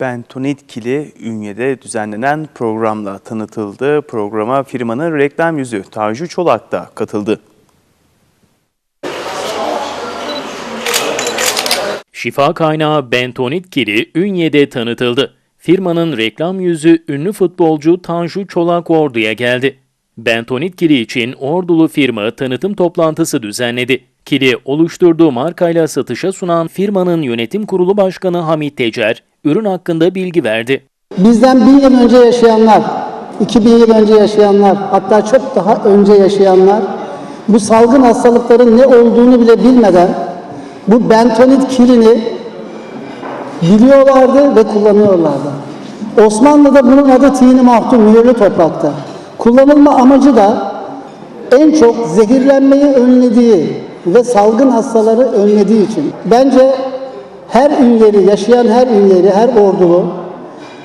Bentonit Kili Ünye'de düzenlenen programla tanıtıldı. Programa firmanın reklam yüzü Tanju Çolak da katıldı. Şifa kaynağı bentonit kili Ünye'de tanıtıldı. Firmanın reklam yüzü ünlü futbolcu Tanju Çolak Ordu'ya geldi. Bentonit kili için Ordulu firma tanıtım toplantısı düzenledi. Kili oluşturduğu markayla satışa sunan firmanın yönetim kurulu başkanı Hamit Tecer, ürün hakkında bilgi verdi. Bizden bin yıl önce yaşayanlar, 2000 yıl önce yaşayanlar, hatta çok daha önce yaşayanlar bu salgın hastalıkların ne olduğunu bile bilmeden bu bentonit kilini biliyorlardı ve kullanıyorlardı. Osmanlı'da bunun adı tini mahtum, mühürlü toprakta. Kullanılma amacı da en çok zehirlenmeyi önlediği ve salgın hastaları önlediği için. Bence her ünleri, yaşayan her ünleri, her ordulu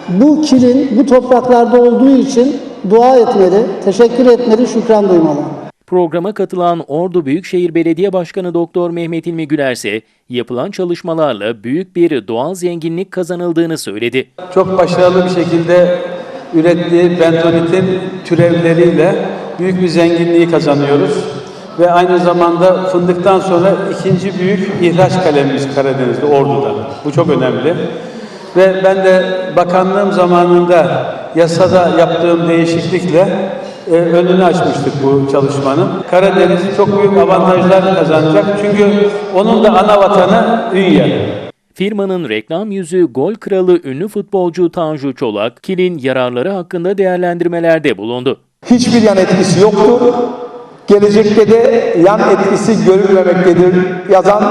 bu kilin bu topraklarda olduğu için dua etmeli, teşekkür etmeli, şükran duymalı. Programa katılan Ordu Büyükşehir Belediye Başkanı Doktor Mehmet İlmi Güler ise yapılan çalışmalarla büyük bir doğal zenginlik kazanıldığını söyledi. çok başarılı bir şekilde ürettiği bentonitin türevleriyle büyük bir zenginliği kazanıyoruz. Ve aynı zamanda fındıktan sonra ikinci büyük ihraç kalemimiz Karadeniz'de, Ordu'da. Bu çok önemli. Ve ben de bakanlığım zamanında yasada yaptığım değişiklikle e, önünü açmıştık bu çalışmanın. Karadeniz çok büyük avantajlar kazanacak. Çünkü onun da ana vatanı Ünye. Firmanın reklam yüzü gol kralı ünlü futbolcu Tanju Çolak, kilin yararları hakkında değerlendirmelerde bulundu. Hiçbir yan etkisi yoktur. Gelecekte de yan etkisi görülmemektedir yazan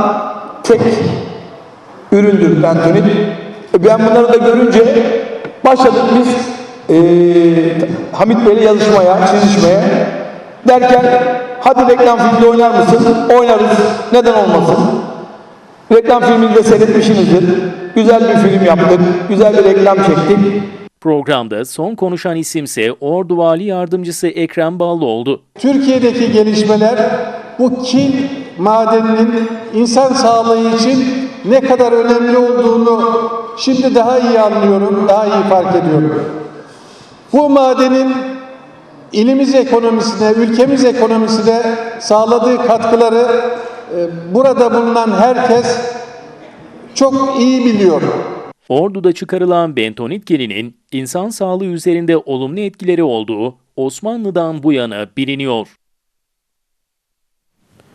tek üründür bentonit. E Ben bunları da görünce başladık biz eee Hamit Bey'le yazışmaya, çizişmeye. Derken hadi reklam filmde oynar mısın? Oynarız. Neden olmasın? Reklam filmini de seyretmişsinizdir. Güzel bir film yaptık. Güzel bir reklam çektik. Programda son konuşan isimse Ordu Vali Yardımcısı Ekrem Ballı oldu. Türkiye'deki gelişmeler bu kil madeninin insan sağlığı için ne kadar önemli olduğunu şimdi daha iyi anlıyorum, daha iyi fark ediyorum. Bu madenin ilimiz ekonomisine, ülkemiz ekonomisine sağladığı katkıları e, burada bulunan herkes çok iyi biliyor. Ordu'da çıkarılan bentonit kilinin insan sağlığı üzerinde olumlu etkileri olduğu Osmanlı'dan bu yana biliniyor.